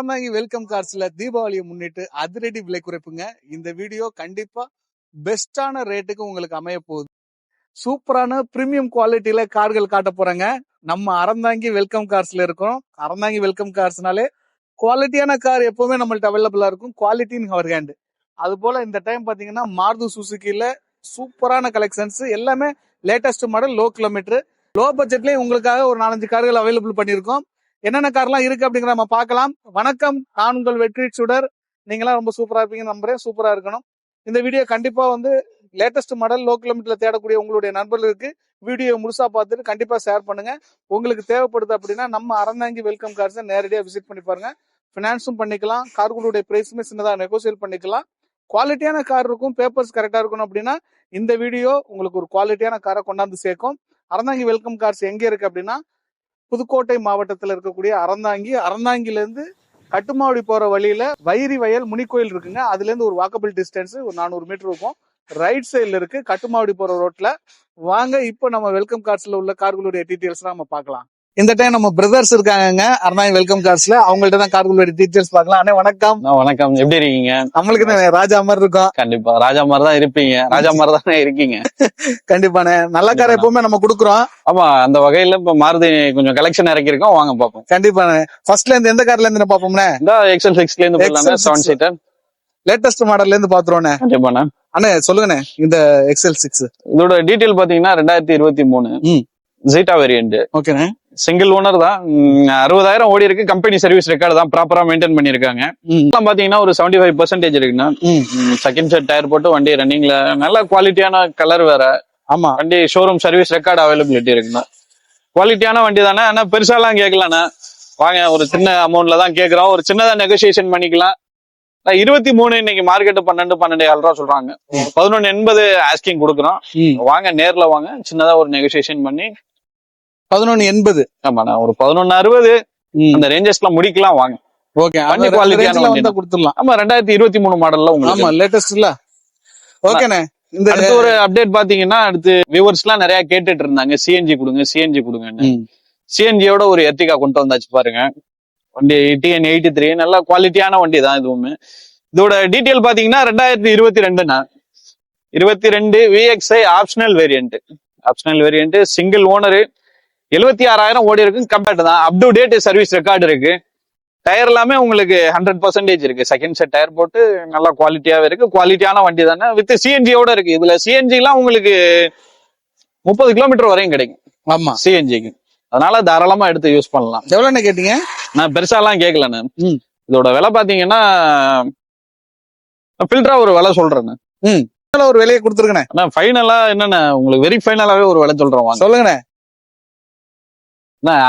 Aranthangi welcome கார்ஸ்ல தீபாவளியை முன்னிட்டு அதிரடி விலை குறைப்புங்க. இந்த வீடியோ கண்டிப்பா பெஸ்டான ரேட்டுக்கு உங்களுக்கு அமைய போகுது. சூப்பரான பிரீமியம் குவாலிட்டியில கார்கள் காட்ட போறாங்க. நம்ம அறந்தாங்கி வெல்கம் கார்ஸ்ல இருக்கோம். அறந்தாங்கி வெல்கம் கார்ஸ்னாலே குவாலிட்டியான கார் எப்பவுமே நம்மள்ட்ட அவைலபிளா இருக்கும். குவாலிட்டின்னு அவர் ஹேண்டு அது போல இந்த டைம் பாத்தீங்கன்னா மாருதி சுசுக்கியில சூப்பரான கலெக்ஷன்ஸ் எல்லாமே latest model low kilometre low பட்ஜெட்லயே உங்களுக்காக ஒரு நாலஞ்சு கார்கள் அவைலபிள் பண்ணியிருக்கோம். என்னென்ன கார்லாம் இருக்கு அப்படிங்கிற நம்ம பார்க்கலாம். வணக்கம். நான் உங்கள் வெற்றி சுடர். நீங்களாம் ரொம்ப சூப்பரா இருப்பீங்க நம்புறேன். சூப்பரா இருக்கணும். இந்த வீடியோ கண்டிப்பா வந்து லேட்டஸ்ட் மாடல் லோ கிலோமீட்டர்ல தேடக்கூடிய உங்களுடைய நண்பர்களுக்கு வீடியோ முழுசா பார்த்துட்டு கண்டிப்பா ஷேர் பண்ணுங்க. உங்களுக்கு தேவைப்படுது அப்படின்னா நம்ம அறந்தாங்கி வெல்கம் கார்ஸை நேரடியாக விசிட் பண்ணி பாருங்க. ஃபினான்ஸும் பண்ணிக்கலாம். கார்களுடைய பிரைஸுமே சின்னதாக நெகோசியேட் பண்ணிக்கலாம். குவாலிட்டியான கார் இருக்கும். பேப்பர்ஸ் கரெக்டாக இருக்கணும் அப்படின்னா இந்த வீடியோ உங்களுக்கு ஒரு குவாலிட்டியான காரை கொண்டாந்து சேர்க்கும். அறந்தாங்கி வெல்கம் கார்ஸ் எங்கே இருக்கு அப்படின்னா புதுக்கோட்டை மாவட்டத்தில் இருக்கக்கூடிய அறந்தாங்கி அறந்தாங்கிலேருந்து கட்டுமாவடி போற வழியில வைரி வயல் முனிக்கோயில் இருக்குங்க. அதுல இருந்து ஒரு வாக்கபிள் டிஸ்டன்ஸ் ஒரு நானூறு மீட்டர் இருக்கும். ரைட் சைடுல இருக்கு. கட்டுமாவடி போற ரோட்ல வாங்க இப்போ நம்ம வெல்கம் கார்ட்ஸ்ல உள்ள கார்களுடைய டீட்டெயில்ஸ் நம்ம பார்க்கலாம். இந்த டைம் நம்ம பிரதர்ஸ் இருக்காங்க அறந்தாங்கி வெல்கம் கார்ஸ்ல அவங்கள்ட்ட தான் கார்களுடைய டீடைல்ஸ் பார்க்கலாம். அண்ணே வணக்கம். வணக்கம். எப்படி இருக்கீங்க? நம்மளுக்கு தான் ராஜா மாதிரி இருக்கும். கண்டிப்பா. ராஜா மாதிரி தான் இருப்பீங்க. ராஜா மாதிரி தானே இருக்கீங்க. கண்டிப்பாண்ணே. நல்ல கார் எப்பவுமே நம்ம கொடுக்குறோம். ஆமா அந்த வகையில இப்ப மாருதி கொஞ்சம் கலெக்ஷன் இறக்கிருக்கோம் வாங்க பாப்போம் கண்டிப்பாண்ணே. ஃபர்ஸ்ட்ல இருந்து எந்த கார்ல இருந்து பார்ப்போம்ண்ணே? இந்த எக்ஸல் சிக்ஸ்ல இருந்து போடலாங்க XL6. செவன் சீட்டர் லேட்டஸ்ட் மாடல்ல இருந்து பாத்துருவோண்ணே கண்டிப்பாண்ணா. அண்ணே சொல்லுங்கண்ணே. இந்த எக்ஸல் சிக்ஸ் இதோட டீடைல் பாத்தீங்கன்னா ரெண்டாயிரத்தி இருபத்தி மூணு. ஜீட்டா வேரியன்ட் ஓகேண்ணே சிங்கிள் ஓனர் தான். அறுபதாயிரம் ஓடி இருக்கு. கம்பெனி சர்வீஸ் ரெக்கார்டு தான் ப்ராப்பரா மெயின்டைன் பண்ணிருக்காங்க. பாத்தீங்கன்னா ஒரு செவன்டி ஃபைவ் பர்சன்டேஜ் இருக்குண்ணா. ம். செகண்ட் செட் டயர் போட்டு வண்டி ரன்னிங்ல நல்ல குவாலிட்டியான கலர் வேற. ஆமா. வண்டி ஷோரூம் சர்வீஸ் ரெக்கார்டு அவைலபிலிட்டி இருக்குண்ணா. குவாலிட்டியான வண்டி தானே. ஆனா பெருசாலாம் கேட்கலண்ணா வாங்க ஒரு சின்ன அமௌண்ட்ல தான் கேட்கறோம் ஒரு சின்னதா நெகோசியேஷன் பண்ணிக்கலாம். இருபத்தி மூணு இன்னைக்கு மார்க்கெட் பன்னெண்டு பன்னெண்டு ஏழு ரூபா சொல்றாங்க. பதினொன்னு எண்பது ஆஸ்கிங் கொடுக்குறோம். வாங்க நேர்ல வாங்க. சின்னதா ஒரு நெகோசியேஷன் பண்ணி. பதினொன்னு எண்பது. ஆமாண்ணா ஒரு பதினொன்னு அறுபது. அந்த ரேஞ்சஸ்ல முடிக்கலாம் வாங்க. ஓகே வண்டி ரேஞ்சில வண்டி கொடுத்துடலாம். ஆமா ரெண்டாயிரத்தி இருபத்தி மூணு மாடல்ல ஆமா உங்களுக்கு லேட்டஸ்ட்ல ஓகேண்ணே இந்த அடுத்து ஒரு அப்டேட் பாத்தீங்கன்னா அடுத்து வியூவர்ஸ் எல்லாம் நிறைய கேட்டுட்டு இருந்தாங்க. சிஎன்ஜி கொடுங்க சிஎன்ஜி கொடுங்கன்னு. சிஎன்ஜியோட ஒரு எத்திகா கொண்டு வந்தாச்சு பாருங்க. வண்டி டிஎன் எயிட்டி த்ரீ நல்ல குவாலிட்டியான வண்டி தான் இதுவுமே. இதோட டீட்டெயில் பாத்தீங்கன்னா ரெண்டாயிரத்தி இருபத்தி ரெண்டுண்ணா இருபத்தி ரெண்டு VXI optional variant optional variant single owner எழுபத்தி ஆறாயிரம் ஓடி இருக்கு கம்பேர்ட் தான். Up to date service record இருக்கு. டயர் எல்லாமே உங்களுக்கு ஹண்ட்ரட் பர்சன்டேஜ் இருக்கு. செகண்ட் செட் டயர் போட்டு நல்லா குவாலிட்டியாவே இருக்கு. குவாலிட்டியான வண்டி தானே வித் சிஎன்ஜியோட இருக்கு. இதுல சிஎன்ஜி எல்லாம் உங்களுக்கு முப்பது கிலோமீட்டர் வரையும் கிடைக்கும். ஆமா. சிஎன்ஜிக்கு அதனால தாராளமா எடுத்து யூஸ் பண்ணலாம். எவ்வளவுண்ணே கேட்டீங்க? நான் பெருசாலாம் கேட்கலண்ணே ம். இதோட விலை பாத்தீங்கன்னா ஃபில்டரா ஒரு விலை சொல்றேன் நல்ல ஒரு விலையை கொடுத்துருக்கண்ணே ஆனா ஃபைனலா என்னென்ன உங்களுக்கு வெரி ஃபைனலாவே ஒரு விலை சொல்றேன் வாங்க. சொல்லுங்கண்ணே.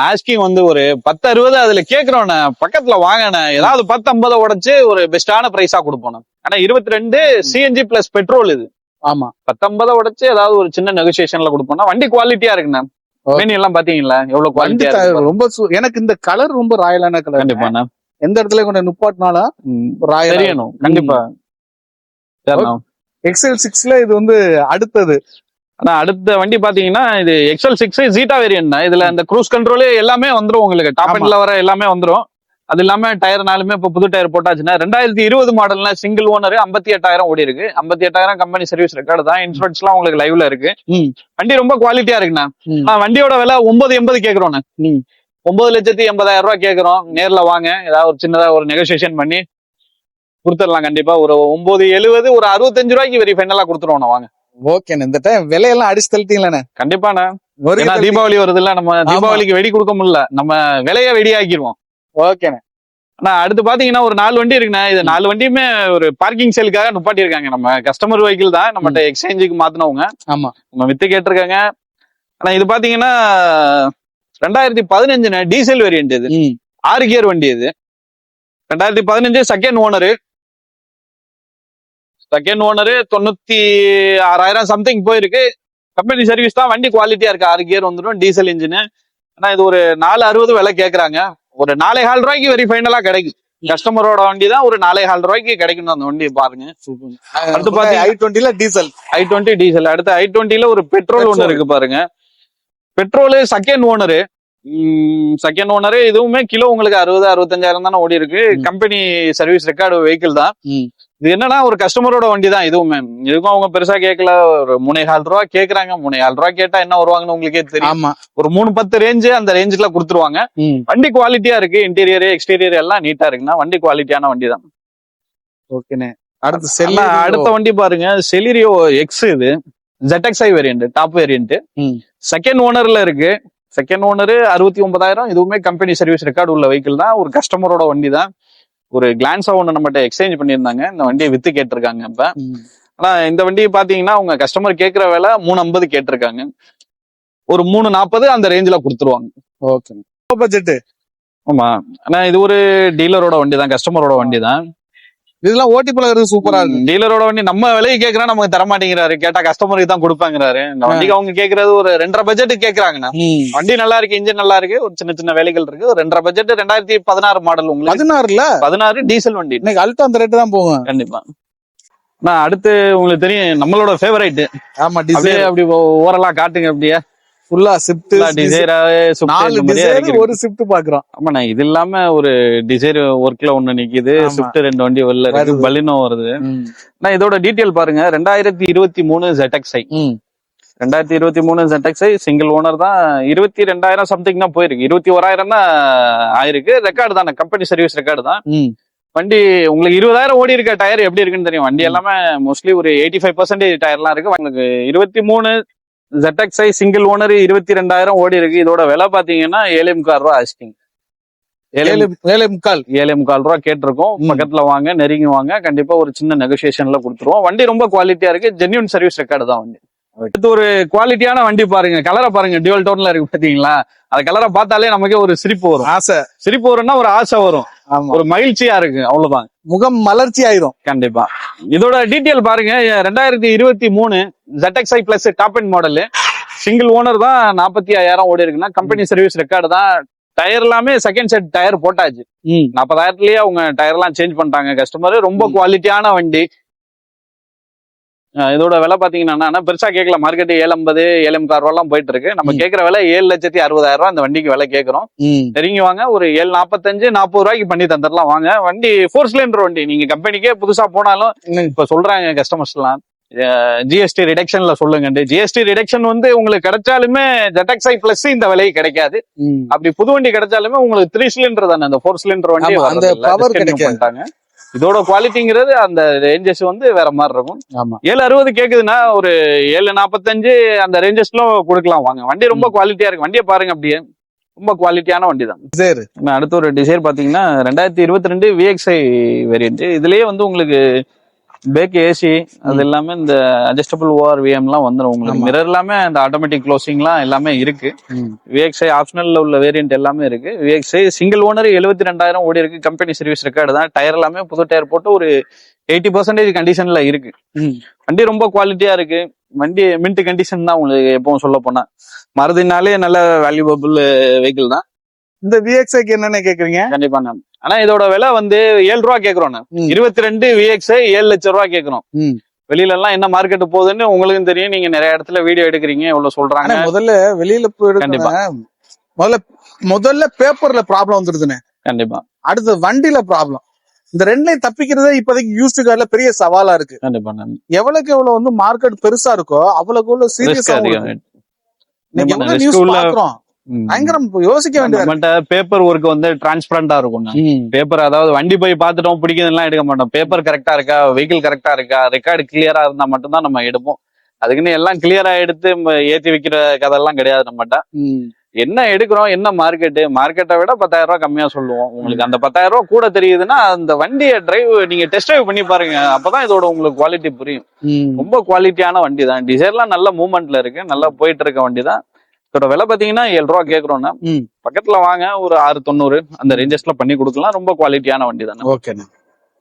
ஆஸ்கிங் வந்து ஒரு பத்து அறுபது அதுல கேக்குறோண்ணே பக்கத்துல வாங்கண்ணே. ஏதாவது பத்து ஐம்பதை உடைச்சு ஒரு பெஸ்டான பிரைஸா கொடுப்போம் ஆனா இருபத்தி ரெண்டு சிஎன்ஜி பிளஸ் பெட்ரோல் இது. ஆமா. பத்தொன்பதை உடைச்சு ஏதாவது ஒரு சின்ன நெகோசியேஷன்ல கொடுப்போம்னா வண்டி குவாலிட்டியா இருக்குண்ணே. மெனி எல்லாம் பாத்தீங்களா? எவ்வளவு வண்டி குவாலிட்டியா ரொம்ப எனக்கு இந்த கலர் ரொம்ப ராயலான கலர் கண்டிப்பாண்ணா எந்த இடத்துல கொண்டு நுப்பாட்டினாலும். ராயல் தெரியணும் கண்டிப்பா. எக்ஸல் சிக்ஸ்ல இது வந்து அடுத்தது. ஆனா அடுத்த வண்டி பாத்தீங்கன்னா இது எக்ஸல் சிக்ஸ் ஜீட்டா வேரியன்ட் இதுல இந்த க்ரூஸ் கண்ட்ரோல் எல்லாமே வந்துரும் உங்களுக்கு. டாப். எண்ட்ல வர எல்லாமே வந்துரும். அது இல்லாம டயர்னாலுமே இப்ப புது டயர் போட்டாச்சுன்னா ரெண்டாயிரத்தி இருபது மாடல்ல சிங்கிள் ஓனர் ஐம்பத்தி எட்டாயிரம் ஓடி இருக்கு. ஐம்பத்தி எட்டாயிரம் கம்பெனி சர்வீஸ் ரெக்கார்டு தான். இன்சூரன்ஸ் எல்லாம் உங்களுக்கு லைவ்ல இருக்கு. வண்டி ரொம்ப குவாலிட்டியா இருக்குண்ணா. வண்டியோட விலை ஒன்பது எண்பது கேக்குறோண்ணே. ஒன்பது லட்சத்தி எண்பதாயிரம் ரூபாய் கேக்குறோம். நேர்ல வாங்க. ஏதாவது ஒரு சின்னதா ஒரு நெகோசியேஷன் பண்ணி கொடுத்துடலாம் கண்டிப்பா. ஒரு ஒன்பது எழுபது ஒரு அறுபத்தஞ்சு ரூபாய்க்கு வெரி ஃபைனலா கொடுத்துருவோம் வாங்க. ஓகேண்ணே இந்த டைம் விலையெல்லாம் அடிச்சு தள்ளிட்டீங்களே கண்டிப்பாண்ணே தீபாவளி வருது இல்ல நம்ம தீபாவளிக்கு வெடி கொடுக்க முடியல. நம்ம விலைய வெடி ஆக்கிடுவோம் ஓகேண்ணே. ஆனா அடுத்து பாத்தீங்கன்னா ஒரு நாலு வண்டி இருக்குண்ணே. இது நாலு வண்டியுமே ஒரு பார்க்கிங் சேலுக்காக நுப்பாட்டி இருக்காங்க நம்ம கஸ்டமர் வெஹிக்கிள் தான். நம்மகிட்ட எக்ஸ்சேஞ்சுக்கு மாத்தினவங்க. ஆமா. நம்ம வித்து கேட்டிருக்காங்க. ஆனா இது பாத்தீங்கன்னா ரெண்டாயிரத்தி பதினஞ்சுண்ணே டீசல் வேரியன்ட் இது. ம். ஆறு கியர் வண்டி இது. ரெண்டாயிரத்தி பதினஞ்சு செகண்ட் ஓனரு செகண்ட் ஓனரு தொண்ணூத்தி ஆறாயிரம் சம்திங் போயிருக்கு. கம்பெனி சர்வீஸ் தான் வண்டி குவாலிட்டியா இருக்கு. ஆறு கியர் வந்துடும் டீசல் இன்ஜின் ஆனா இது ஒரு நாலு அறுபது விலை கேக்குறாங்க. ஒரு நாலே கால் ரூபாய்க்கு வெரி ஃபைனலா கிடைக்கும். கஸ்டமரோட வண்டி தான் ஒரு நாலே கால் ரூபாய்க்கு கிடைக்கணும் அந்த வண்டி பாருங்க. அடுத்து பாத்தீங்க- ஐ டுவெண்ட்டில டீசல் ஐ டுவெண்ட்டி டீசல் அடுத்து ஐ டுவெண்ட்டில ஒரு பெட்ரோல் Petrol. இருக்கு பாருங்க. Petrol second owner second owner இதுவுமே கிலோ உங்களுக்கு அறுபது அறுபத்தஞ்சாயிரம் தானே ஓடி இருக்கு. கம்பெனி சர்வீஸ் ரெக்கார்டு வெஹிக்கிள் தான். இது என்னன்னா ஒரு கஸ்டமரோட வண்டி தான் இதுவுமே. இதுக்கும் அவங்க பெருசா கேட்கல. ஒரு மூணே கால் ரூபா கேக்குறாங்க. மூணே கால் ரூபா கேட்டா என்ன வருவாங்கன்னு உங்களுக்கே தெரியும். ஒரு மூணு பத்து ரேஞ்சு அந்த ரேஞ்சுல கொடுத்துருவாங்க. வண்டி குவாலிட்டியா இருக்கு. இன்டீரியர் எக்ஸ்டீரியர் எல்லாம் நீட்டா இருக்குன்னா வண்டி குவாலிட்டியான வண்டி தான் ஓகேண்ணே. அடுத்து செல்லி அடுத்த வண்டி பாருங்க. செலிரியோ எக்ஸ் இது. ZXi variant top variant. Second ஓனர்ல இருக்கு. செகண்ட் ஓனர் அறுபத்தி ஒன்பதாயிரம். இதுவுமே கம்பெனி சர்வீஸ் ரெக்கார்டு உள்ள வெஹிக்கிள் தான். ஒரு கஸ்டமரோட வண்டி தான். ஒரு கிளான்ஸா ஒண்ணு நம்மகிட்ட எக்ஸ்சேஞ்ச் பண்ணியிருந்தாங்க. இந்த வண்டியை வித்து கேட்டிருக்காங்க இப்ப. ஆனா இந்த வண்டியை பாத்தீங்கன்னா உங்க கஸ்டமர் கேட்கிற விலை மூணு ஐம்பது கேட்டிருக்காங்க. ஒரு மூணு நாற்பது அந்த ரேஞ்சில கொடுத்துருவாங்க. ஓகே பட்ஜெட் ஆமா. ஆனா இது ஒரு டீலரோட வண்டி தான் கஸ்டமரோட வண்டி தான் இதெல்லாம் ஓட்டி பழகிறது சூப்பரா இருக்கு. டீலரோட வண்டி நம்ம விலையை கேக்குறா நமக்கு தர மாட்டேங்கிறாரு. கேட்டா கஸ்டமருக்கு தான் கொடுப்பாங்கிறாரு. இந்த வண்டிக்கு அவங்க கேக்குறது ஒரு ரெண்டரை பட்ஜெட் கேக்குறாங்கண்ணா. வண்டி நல்லா இருக்கு இன்ஜின் நல்லா இருக்கு ஒரு சின்ன சின்ன வேலைகள் இருக்கு. ஒரு ரெண்டரை பட்ஜெட் ரெண்டாயிரத்தி பதினாறு மாடல் உங்களுக்கு. பதினாறுல? பதினாறு டீசல் வண்டி. இன்னைக்கு அல்டோ அந்த ரேட்டு தான் போகும். கண்டிப்பா. நான் அடுத்து உங்களுக்கு தெரியும் நம்மளோட ஃபேவரைட் ஆமா அப்படியே அப்படி ஓரலா காட்டுங்க அப்படியே. ஃபுல்லா ஸ்விஃப்ட் டிசைரா நாலு டிசைர் ஒரு ஸ்விஃப்ட் பாக்குறோம். ஆமாண்ணா இது இல்லாம ஒரு டிசைர் ஒர்க்ல ஒண்ணு நிக்குது ஆமா. ஸ்விஃப்ட் ரெண்டு வண்டி வெளில இருக்கு. பலினோ வருது. நான் இதோட டீட்டெயில் பாருங்க. ரெண்டாயிரத்தி இருபத்தி மூணு ZXi ம். ரெண்டாயிரத்தி இருபத்தி மூணு ZXi சிங்கிள் ஓனர் தான். இருபத்தி ரெண்டாயிரம் சம்திங் தான் போயிருக்கு. இருபத்தி ஓராயிரம் தான் ஆயிருக்கு. ரெக்கார்டு தான் கம்பெனி சர்வீஸ் ரெக்கார்டு தான். வண்டி உங்களுக்கு இருபதாயிரம் ஓடி இருக்க டயர் எப்படி இருக்குன்னு தெரியும்? வண்டி எல்லாமே மோஸ்ட்லி ஒரு எயிட்டி ஃபைவ் பர்சன்டேஜ் டயர்லாம் இருக்கு. உங்களுக்கு இருபத்தி மூணு ZXi சிங்கிள் ஓனர் இருபத்தி ரெண்டாயிரம் ஓடி இருக்கு. இதோட விலை பாத்தீங்கன்னா ஏழே முக்கால் ரூபா ஆஸ்டிங் ஏழே முக்கால். ஏழே முக்கால் ரூபா கேட்டிருக்கோம். பக்கத்துல வாங்க நெருங்கி வாங்க. கண்டிப்பா ஒரு சின்ன நெகோசியேஷன்ல கொடுத்துருவோம். வண்டி ரொம்ப குவாலிட்டியா இருக்கு. ஜென்யூன் சர்வீஸ் ரெக்கார்டு தான் வண்டி. அடுத்து ஒரு குவாலிட்டியான வண்டி பாருங்க. கலரை பாருங்க. டியூவல் டோன்ல இருக்கு பாத்தீங்களா? அந்த கலரை பார்த்தாலே நமக்கே ஒரு சிரிப்பு வரும். ஆசை. சிரிப்பு வரும்னா ஒரு ஆசை வரும். ஒரு மகிழ்ச்சியா இருக்கு அவ்வளவுதான். முகம் மலர்ச்சி ஆயிரும் கண்டிப்பா. இதோட டீட்டெயில் பாருங்க. ரெண்டாயிரத்தி இருபத்தி மூணு ZXi plus top end model single owner தான் நாற்பத்தி ஐயாயிரம் ஓடி இருக்குன்னா கம்பெனி சர்வீஸ் ரெக்கார்டு தான். டயர் எல்லாமே செகண்ட் செட் டயர் போட்டாச்சு. நாற்பதாயிரத்துலயே அவங்க டயர் எல்லாம் சேஞ்ச் பண்ணிட்டாங்க. கஸ்டமர் ரொம்ப. குவாலிட்டியான வண்டி. இதோட விலை பாத்தீங்கன்னா ஆனா பெருசா கேட்கல. மார்க்கெட் ஏழு ஐம்பது ஏழு முக்கால் ரூபா எல்லாம் போயிட்டு இருக்கு நம்ம. கேட்கற விலை ஏழு லட்சத்தி அறுபதாயிரம் ரூபாய் அந்த வண்டிக்கு விலை கேட்கறோம். நெருங்கி வாங்க. ஒரு ஏழு நாற்பத்தஞ்சு நாற்பது ரூபாய்க்கு பண்ணி தந்துடலாம். வாங்க. வண்டி ஃபோர் சிலிண்டர் வண்டி. நீங்க கம்பெனிக்கே புதுசா போனாலும். இப்ப சொல்றாங்க கஸ்டமர்ஸ் எல்லாம் ஜிஎஸ்டி ரிடக்ஷன்ல சொல்லுங்க. ஜிஎஸ்டி ரிடக்ஷன் வந்து உங்களுக்கு கிடைச்சாலுமே ZXi பிளஸ் இந்த விலைக்கு கிடைக்காது. அப்படி புது வண்டி கிடைச்சாலுமே உங்களுக்கு த்ரீ சிலிண்டர் தானே. அந்த ஃபோர் சிலிண்டர் வண்டி அந்த Discontinue கிடைக்காது. இதோட குவாலிட்டிங்கிறது அந்த ரேஞ்சஸ் வந்து வேற மாதிரி இருக்கும். ஆமா. ஏழு அறுபது கேக்குதுன்னா ஒரு ஏழு நாற்பத்தஞ்சு அந்த ரேஞ்சஸ்ல கொடுக்கலாம். வாங்க வண்டி ரொம்ப குவாலிட்டியா இருக்கு. வண்டியை பாருங்க அப்படியே. ரொம்ப குவாலிட்டியான வண்டி தான் சரி. நான் அடுத்த ஒரு டிசைர் பாத்தீங்கன்னா ரெண்டாயிரத்தி இருபத்தி ரெண்டு விஎக்ஸ்ஐ வேரியன்ட் இதுலயே வந்து உங்களுக்கு பேக் ஏசி அது. எல்லாமே இந்த அட்ஜஸ்டபிள் ஓஆர் விஎம் எல்லாம் வந்துடும் உங்களுக்கு. மிரர் எல்லாமே அந்த ஆட்டோமேட்டிக் க்ளோசிங்லாம் எல்லாமே இருக்கு. விஎக்ஸ்ஐ ஆப்ஷனல்ல உள்ள வேரியன்ட் எல்லாமே இருக்கு. விஎக்ஸ்ஐ சிங்கிள் ஓனர் எழுபத்தி ரெண்டாயிரம் ஓடி இருக்கு. கம்பெனி சர்வீஸ் ரெக்கார்டு தான். டயர் எல்லாமே புது டயர் போட்டு ஒரு எயிட்டி பர்சன்டேஜ் கண்டிஷன்ல இருக்கு. வண்டி ரொம்ப குவாலிட்டியா இருக்கு. வண்டி மின்ட் கண்டிஷன் தான் உங்களுக்கு எப்பவும் சொல்ல போனா. மருதினாலே நல்ல வேல்யூபிள் வெஹிக்கிள் தான். இந்த விஎக்ஸ்ஐக்கு என்னென்ன கேக்குறீங்க? கண்டிப்பா நான் ஆனா இதோட விலை வந்து ஏழு ரூபா கேக்குறோம். இருபத்தி ரெண்டு விஎக்ஸ் ஏழு லட்சம் ரூபா கேக்குறோம். வெளியில எல்லாம் என்ன மார்க்கெட் போகுதுன்னு உங்களுக்கும் தெரியும். நீங்க நிறைய இடத்துல வீடியோ எடுக்கிறீங்க எவ்வளவு ஆனா சொல்றாங்க முதல்ல வெளியில போய் கண்டிப்பா. முதல்ல முதல்ல பேப்பர்ல ப்ராப்ளம் வந்துருதுண்ணே. கண்டிப்பா. அடுத்து வண்டியில ப்ராப்ளம் இந்த ரெண்டையும் தப்பிக்கிறதே இப்போதைக்கு யூஸ்டு கார்ல பெரிய சவாலா இருக்கு. கண்டிப்பா எவ்வளவுக்கு எவ்வளவு வந்து மார்க்கெட் பெருசா இருக்கோ அவ்வளவுக்கு எவ்வளவு சீரியஸா அதிகம். பயங்கரம் யோசிக்க. நம்மகிட்ட பேப்பர் ஒர்க் வந்து டிரான்ஸ்பரண்டா இருக்கும். பேப்பர் அதாவது வண்டி போய் பார்த்துட்டோம் பிடிக்குதுலாம் எடுக்க மாட்டோம். பேப்பர் கரெக்டா இருக்கா? வெஹிக்கிள் கரெக்டா இருக்கா? ரெக்கார்டு கிளியரா இருந்தா மட்டும்தான் நம்ம எடுப்போம். அதுக்குன்னு எல்லாம் கிளியரா எடுத்து ஏத்தி வைக்கிற கதெல்லாம் கிடையாது நம்மகிட்ட. என்ன எடுக்கிறோம் என்ன மார்க்கெட்டு மார்க்கெட்டை விட பத்தாயிரம் ரூபாய் கம்மியா சொல்லுவோம். உங்களுக்கு அந்த பத்தாயிரம் ரூபாய் கூட தெரியுதுன்னா அந்த வண்டியை டிரைவ் நீங்க டெஸ்ட் டிரைவ் பண்ணி பாருங்க. அப்பதான் இதோட உங்களுக்கு குவாலிட்டி புரியும். ரொம்ப குவாலிட்டியான வண்டி தான் டிசைர்லாம் நல்ல மூவ்மெண்ட்ல இருக்கு. நல்லா போயிட்டு இருக்க வண்டி தான் இதோட விலை பாத்தீங்கன்னா ஏழு ரூபா கேக்குறோம்னா. பக்கத்துல வாங்க ஒரு ஆறு தொண்ணூறு அந்த ரேஞ்சஸ்ல பண்ணி கொடுக்கலாம். ரொம்ப குவாலிட்டியான வண்டி தானே. ஓகேண்ணே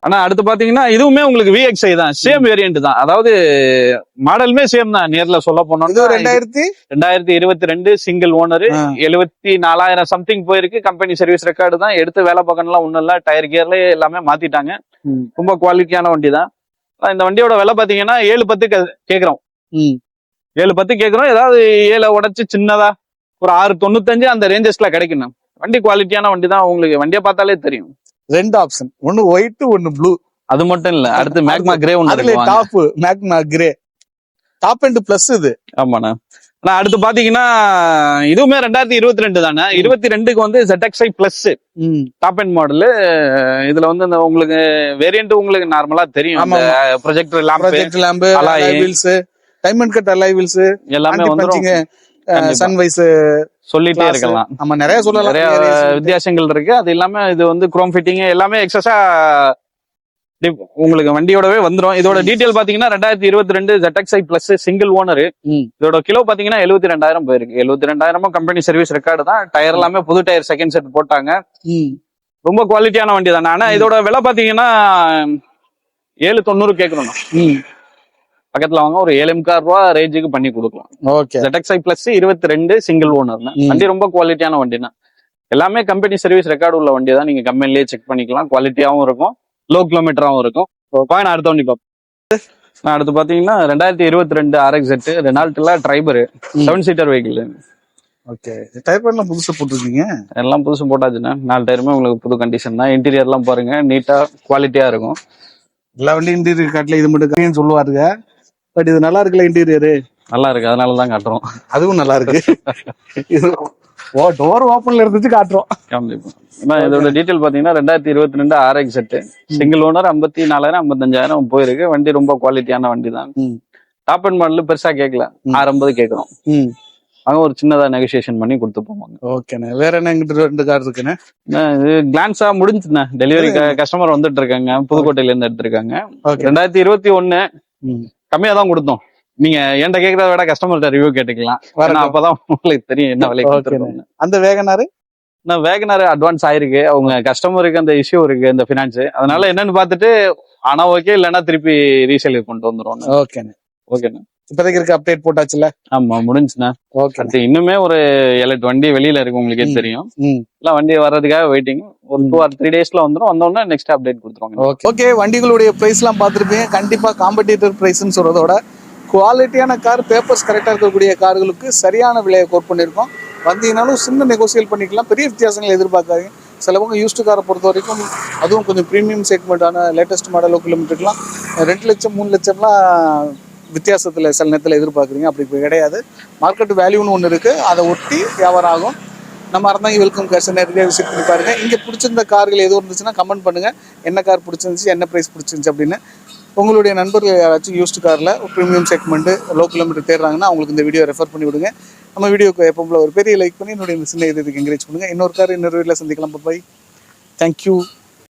ஆனா அடுத்து பாத்தீங்கன்னா இதுவுமே உங்களுக்கு விஎக்ஸ்ஐ தான். சேம் வேரியன்ட் தான். அதாவது மாடலுமே சேம் தான் நேர்ல சொல்ல இது போனோம்னா ரெண்டாயிரத்தி? ரெண்டாயிரத்தி இருபத்தி ரெண்டு சிங்கிள் ஓனர். எழுபத்தி நாலாயிரம் சம்திங் போயிருக்கு. கம்பெனி சர்வீஸ் ரெக்கார்டு தான். எடுத்து வேலை பார்க்கணும்லாம் ஒண்ணும் இல்ல. டயர் கியர்ல எல்லாமே மாத்திட்டாங்க. ரொம்ப குவாலிட்டியான வண்டி தான். இந்த வண்டியோட விலை பாத்தீங்கன்னா ஏழு பத்து கேக்குறோம். ஏழு பத்து கேக்குறோம். ஏதாவது ஏழை உடைச்சு சின்னதா ஒரு ஆறு தொண்ணூத்தஞ்சு அந்த ரேஞ்சஸ்ல கிடைக்குண்ணா வண்டி குவாலிட்டியான வண்டி தான் உங்களுக்கு வண்டியை பார்த்தாலே தெரியும். ரெண்டு ஆப்ஷன் ஒன்னு ஒயிட் ஒன்னு ப்ளூ அது மட்டும் இல்ல. அடுத்து மேக்மா கிரே ஒன்று. Top magma grey top end plus இது. ஆமாண்ணா. ஆனா அடுத்து பாத்தீங்கன்னா இதுவுமே ரெண்டாயிரத்தி இருபத்தி ரெண்டு தானே இருபத்தி ரெண்டுக்கு வந்து ZXi plus top end model இதுல வந்து இந்த உங்களுக்கு வேரியன்ட் உங்களுக்கு நார்மலா தெரியும். Projector lamp lamp diamond cut alloy wheels எல்லாமே கண்டிப்பா. சன்வைஸ் சொல்லிட்டே இருக்கலாம். ஆமா நிறைய சொல்லலாம். நிறைய வித்தியாசங்கள் இருக்கு. அது இல்லாம இது வந்து குரோம் ஃபிட்டிங் எல்லாமே எக்ஸஸா உங்களுக்கு வண்டியோடவே வந்துரும். இதோட டீடைல் பாத்தீங்கன்னா ரெண்டாயிரத்தி இருபத்தி ரெண்டு ZXi பிளஸ் சிங்கிள் ஓனர். இதோட கிலோ பாத்தீங்கன்னா எழுபத்தி ரெண்டாயிரம் போயிருக்கு. எழுபத்தி ரெண்டாயிரமும் கம்பெனி சர்வீஸ் ரெக்கார்டு தான். டயர் எல்லாமே புது டயர் செகண்ட் செட் போட்டாங்க. ரொம்ப குவாலிட்டியான வண்டி தானே ஆனா இதோட விலை பாத்தீங்கன்னா ஏழு தொண்ணூறு கேட்கணும் பக்கத்துல வாங்க ஒரு ஏழு முக்கால் ரூபா ரேஞ்சுக்கு பண்ணி கொடுக்கலாம். ஓகே ZXi பிளஸ் இருபத்தி ரெண்டு சிங்கிள் ஓனர். வண்டி ரொம்ப குவாலிட்டியான வண்டி தான் எல்லாமே கம்பெனி சர்வீஸ் ரெக்கார்டு உள்ள வண்டி தான். நீங்க கம்பெனிலேயே செக் பண்ணிக்கலாம். குவாலிட்டியாவும் இருக்கும். லோ கிலோமீட்டராகவும் இருக்கும். நான் அடுத்த வண்டி பார்ப்போம் நான் அடுத்து பாத்தீங்கன்னா ரெண்டாயிரத்தி இருபத்தி ரெண்டு ஆர்எக்ஸ் எட்டு ரெனால்ட்ல Triber. Seven seater vehicle okay type எல்லாம் புதுசா போட்டிருக்கீங்க? எல்லாம் புதுசு போட்டாச்சுன்னா நாலு டயருமே உங்களுக்கு புது கண்டிஷன் தான். இன்டீரியர்லாம் பாருங்க நீட்டா குவாலிட்டியா இருக்கும். எல்லா வண்டியும் இன்டீரியர் காட்டல இது மட்டும் சொல்லுவாருங்க. பட் இது நல்லா இருக்குல்ல இன்டீரியர் நல்லா இருக்கு. அதனால தான் காட்டுறோம். அதுவும் நல்லா இருக்கு. இது ஓ டோர் ஓப்பன்ல இருந்துச்சு காட்டுறோம். ஆனா இதோட டீடைல் பாத்தீங்கன்னா ரெண்டாயிரத்தி இருபத்தி ரெண்டு ஆர்எக்ஸ் செட்டு சிங்கிள் ஓனர் ஐம்பத்தி நாலாயிரம் ஐம்பத்தஞ்சாயிரம் போயிருக்கு. வண்டி ரொம்ப குவாலிட்டியான வண்டி தான். டாப் அண்ட் மாடல் பெருசா கேட்கல. ஆறு ஐம்பது கேட்கறோம் அவங்க ஒரு சின்னதா நெகோசியேஷன் பண்ணி கொடுத்து போவாங்க. ஓகேண்ணே வேற என்ன எங்கிட்ட ரெண்டு கார் இருக்குண்ணே? இது கிளான்ஸா முடிஞ்சுண்ணே டெலிவரி கஸ்டமர் வந்துட்டு இருக்காங்க. புதுக்கோட்டையில இருந்து எடுத்திருக்காங்க ரெண்டாயிரத்தி இருபத்தி ம். கம்மியா தான் கொடுத்தோம். நீங்க என்கிட்ட கேட்கறத விட கஸ்டமர்கிட்ட ரிவ்யூ கேட்டுக்கலாம். வரட்டும். அப்பதான் உங்களுக்கு தெரியும் என்ன விலை அந்த வேகனாரு? நான் வேகனார் அட்வான்ஸ் ஆயிருக்கு. அவங்க கஸ்டமருக்கு அந்த இஷ்யூ இருக்கு இந்த ஃபினான்ஸ் அதனால என்னன்னு பார்த்துட்டு ஆனா ஓகே இல்லைன்னா திருப்பி ரீசேலுக்கு கொண்டு வந்துருவோம் ஓகேண்ணே ஓகேண்ணா இப்போதைக்கு இருக்க அப்டேட் போட்டாச்சுல? ஆமா முடிஞ்சுண்ணா ஓகே அடுத்து இன்னுமே ஒரு ஏழு எட்டு வண்டி வெளியில இருக்கு உங்களுக்கே. தெரியும். எல்லாம் வண்டி வர்றதுக்காக வெயிட்டிங் ஒரு டூ ஆர் த்ரீ டேஸ்ல வந்துடும் வந்தோடனே நெக்ஸ்ட் அப்டேட் கொடுத்துருவாங்க. ஓகே ஓகே வண்டிகளுடைய பிரைஸ்லாம் பார்த்துருப்பீங்க. கண்டிப்பாக காம்படிட்டர் ப்ரைஸ்னு சொல்கிறதோட குவாலிட்டியான கார் பேப்பர்ஸ் கரெக்டாக இருக்கக்கூடிய கார்களுக்கு சரியான விலையை கோட் பண்ணியிருக்கோம். வந்தீங்கனாலும் சின்ன நெகோசியேட் பண்ணிக்கலாம். பெரிய வித்தியாசங்களை எதிர்பார்க்காதீங்க. சிலவங்க யூஸ்டு காரை பொறுத்த வரைக்கும் அதுவும் கொஞ்சம் ப்ரீமியம் செக்மெண்ட்டான லேட்டஸ்ட் மாடலோ கிலோமீட்டருக்குலாம் ரெண்டு லட்சம் மூணு லட்சம்லாம் வித்தியாசத்தில் சில நேரத்தில் எதிர்பார்க்குறீங்க. அப்படி இப்போ கிடையாது. மார்க்கெட் வேல்யூன்னு ஒன்று இருக்குது அதை ஒட்டி வியாபாரம் ஆகும். நம்ம அறந்தாங்க வெல்கம் கேஷன் நேரடியாக விசிட் பண்ணி பாருங்கள் இங்கே பிடிச்சிருந்த கார்கள் எதுவும் இருந்துச்சுன்னா கமெண்ட் பண்ணுங்கள் என்ன கார் பிடிச்சிருந்துச்சு என்ன ப்ரைஸ் பிடிச்சிருந்துச்சு அப்படின்னு உங்களுடைய நண்பர்கள் யாராச்சும் யூஸ்டு காரில் ப்ரீமியம் செக்மெண்ட்டு லோ கிலோமீட்டர் தேடுறாங்கன்னா அவங்களுக்கு இந்த வீடியோ ரெஃபர் பண்ணி விடுங்க. நம்ம வீடியோக்கு எப்போ போல ஒரு பெரிய லைக் பண்ணி என்னுடைய இந்த சின்ன இதுக்கு என்கரேஜ் பண்ணுங்கள் இன்னொரு கார் இன்னொரு வீட்டில் சந்திக்கலாம். Bye thank you